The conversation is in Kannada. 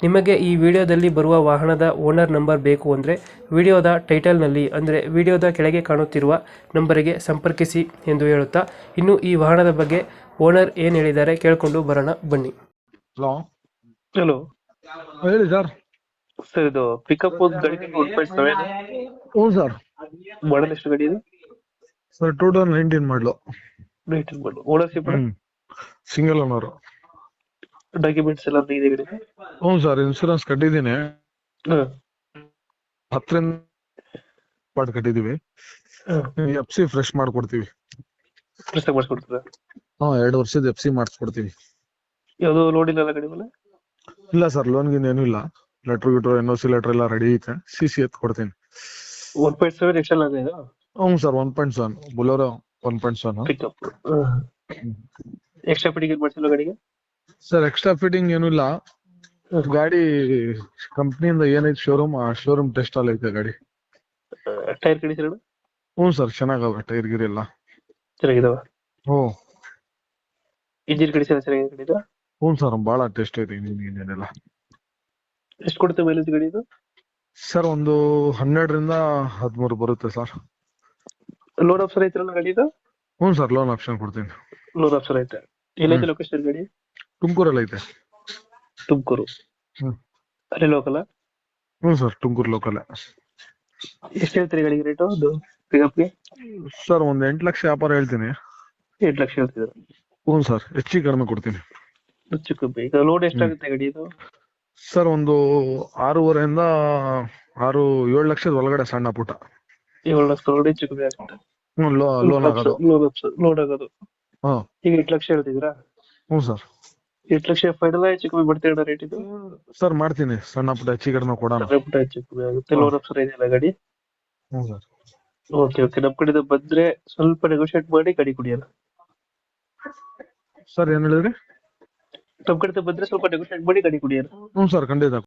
ನಿಮಗೆ ಈ ವಿಡಿಯೋದಲ್ಲಿ ಬರುವ ವಾಹನದ ಓನರ್ ನಂಬರ್ ಬೇಕು ಅಂದರೆ ವಿಡಿಯೋದ ಟೈಟಲ್ನಲ್ಲಿ ಅಂದರೆ ವಿಡಿಯೋದ ಕೆಳಗೆ ಕಾಣುತ್ತಿರುವ ನಂಬರಿಗೆ ಸಂಪರ್ಕಿಸಿ ಎಂದು ಹೇಳುತ್ತಾ ಇನ್ನು ಈ ವಾಹನದ ಬಗ್ಗೆ ಓನರ್ ಏನು ಹೇಳಿದ್ದಾರೆ ಕೇಳಿಕೊಂಡು ಬರೋಣ ಬನ್ನಿ. ಹಲೋ. ಹಲೋ. ಹೇಳಿ ಸರ್. ಸರ್ ಇದು ಪಿಕಪ್ ಗಾಡಿ ಹ್ಞೂ ಸರ್. ಮಾಡಲ್ ಎಷ್ಟು ಗಾಡಿ ಇದು? Sir two thousand nineteen model nineteen model ownership single owner documents ಎಲ್ಲ ಇದೆ ಹ್ಞೂ ಸರ್ ಇನ್ಸೂರೆನ್ಸ್ ಕಟ್ಟಿದ್ದೀನಿ. ಹಾಂ. ಹತ್ತರಿಂದ ಪಾಟ್ ಕಟ್ಟಿದೀವಿ. ಎಫ್ ಸಿ ಫ್ರೆಶ್ ಮಾಡ್ಕೊಡ್ತೀವಿ. ಫ್ರೆಶ್ ಆಗಿ ಮಾಡಿಸ್ಕೊಡ್ತೀರಾ ಹ್ಞೂ ಎರಡು ವರ್ಷದ ಎಫ್ ಸಿ ಮಾಡಿಸ್ಕೊಡ್ತೀವಿ. ಯಾವುದು ಲೋಡ್ ಇಲ್ಲ ಗಾಡಿ ಮೇಲೆ? ಇಲ್ಲ ಸರ್ ಲೋನ್ ಗಿನ್ ಏನೂ ಇಲ್ಲ. ಲೆಟರ್ ಗಿಟ್ರ್ ಎನ್ ಓ ಸಿ ಲೆಟರ್ ಎಲ್ಲ ರೆಡಿ ಐತೆ. ಸಿ ಸಿ ಎತ್ ಕೊಡ್ತೀನಿ. ಒನ್ ಪಾಯಿಂಟ್ ಸೆವೆನ್ ಎಕ್ಸ್ಟ್ರಾ ಆಗಿದೆ ಇದು ಹ್ಞೂ sir one point seven Bolero one point seven pickup extra fitting ಮಾಡಿಸಿಲ್ಲ ಗಾಡಿಗೆ? ಸರ್ ಎಕ್ಸ್ಟ್ರಾ ಫಿಟ್ಟಿಂಗ್ ಏನೂ ಇಲ್ಲ. ಗಾಡಿ ಕಂಪ್ನಿಯಿಂದ ಏನೈತೆ ಶೋರೂಮ್ ಆ ಶೋರೂಮ್ ಟೆಸ್ಟ್ ಅಲ್ಲಿ ಐತೆ ಗಾಡಿ. ಟೈರ್ ಕಂಡೀಷನ್ ಹ್ಞೂ ಸರ್ ಚೆನ್ನಾಗವ ಟೈರ್ ಗಿರಿ ಎಲ್ಲ. ಚೆನ್ನಾಗಿದಾವ? ಓ ಇಂಜಿನ್ ಕಂಡೀಷನ್ ಚೆನ್ನಾಗಿದೆ ಹ್ಞೂ ಸರ್ ಭಾಳ ಟೆಸ್ಟ್ ಐತೆ ಏನೆಲ್ಲ ಎಷ್ಟು ಕೊಡುತ್ತೆ ಮೈಲೇಜ್ ಗಾಡಿ ಇದು? ಸರ್ ಒಂದು ಹನ್ನೆರಡರಿಂದ ಹದಿಮೂರು ಬರುತ್ತೆ ಸರ್ ಲೋನ್ ಆಪ್ಷನ್ ಐತ್ರಲ್ಲ ಗಾಡಿ ಇದು? ಹ್ಞೂ ಸರ್ ಲೋನ್ ಆಪ್ಷನ್ ಕೊಡ್ತೀನಿ. ಲೋನ್ ಆಪ್ಷನ್ ಐತೆ. ಎಲ್ಲೈತೆ ಲೊಕೇಶನ್ ಗಾಡಿ? ತುಮಕೂರಲ್ಲಿ ಐತೆ? ತುಮಕೂರು. ಹ್ಮ್. ಅಲ್ಲೇ ಲೋಕಲ್ ಹ್ಞೂ ಸರ್ ತುಮಕೂರು ಲೋಕಲ್ ಎಷ್ಟು ಹೇಳ್ತೀರಿ ಗಾಡಿಗೆ ರೇಟ್ ಅದು ಪಿಕಪ್ಗೆ ಸರ್ ಒಂದು ಎಂಟು ಲಕ್ಷ ವ್ಯಾಪಾರ ಹೇಳ್ತೀನಿ. ಎಂಟು ಲಕ್ಷ ಹೇಳ್ತಿದ್ರು ಹ್ಞೂ ಸರ್ ಹೆಚ್ಚಿಗೆ ಕಡಿಮೆ ಕೊಡ್ತೀನಿ. ಹೆಚ್ಚು ಕಮ್ಮಿ. ಈಗ ಲೋಡ್ ಎಷ್ಟಾಗುತ್ತೆ ಗಾಡಿ ಇದು? ಸರ್ ಒಂದು ಆರೂವರೆಯಿಂದ ಆರು ಏಳು ಲಕ್ಷದ ಒಳಗಡೆ ಸಣ್ಣ ಪುಟ್ಟ. ಏಳು ಲಕ್ಷ ಲೋಡ್ ಹೆಚ್ಚು ಕಮ್ಮಿ ಆಗುತ್ತೆ. ಹ್ಞೂ ಲೋನ್ ಆಗೋದು. ಲೋನ್ ಆಗೋದು. ಹಾಂ ಈಗ ಎಂಟು ಲಕ್ಷ ಹೇಳ್ತಿದ್ದೀರಾ? ಹ್ಞೂ ಸರ್. ಎಂಟು ಲಕ್ಷ ಫೈನಲ್ ಹೆಚ್ಚು ಕಮ್ಮಿ ಮಾಡ್ತೀರಾ ರೇಟ್ ಇದು. ಸರ್ ಮಾಡ್ತೀನಿ. ಸಣ್ಣ ಪುಟ್ಟ ಹೆಚ್ಚು ಕಡಿಮೆ ಕೊಡೋಣ. ಸಣ್ಣ ಪುಟ್ಟ ಹೆಚ್ಚು ಕಮ್ಮಿ ಆಗುತ್ತೆ. ಲೋನ್ ಆಪ್ಷನ್ ಇದೆಯಲ್ಲ ಗಾಡಿ? ಹ್ಞೂ ಸರ್ ಓಕೆ ಓಕೆ ನಮ್ಮ ಕಡೆಯಿಂದ ಬಂದ್ರೆ ಸ್ವಲ್ಪ ನೆಗೋಷಿಯೇಟ್ ಮಾಡಿ ಗಾಡಿ ಕುಡಿಯಲ್ಲ ಸರ್ ಏನು ಹೇಳಿದ್ರಿ? ನಮ್ಮ ಕಡೆಯಿಂದ ಬಂದ್ರೆ ಸ್ವಲ್ಪ ನೆಗೋಷಿಯೇಟ್ ಮಾಡಿ ಗಾಡಿ ಕುಡಿಯಲ್ಲ ಹ್ಞೂ ಸರ್ ಖಂಡಿತ.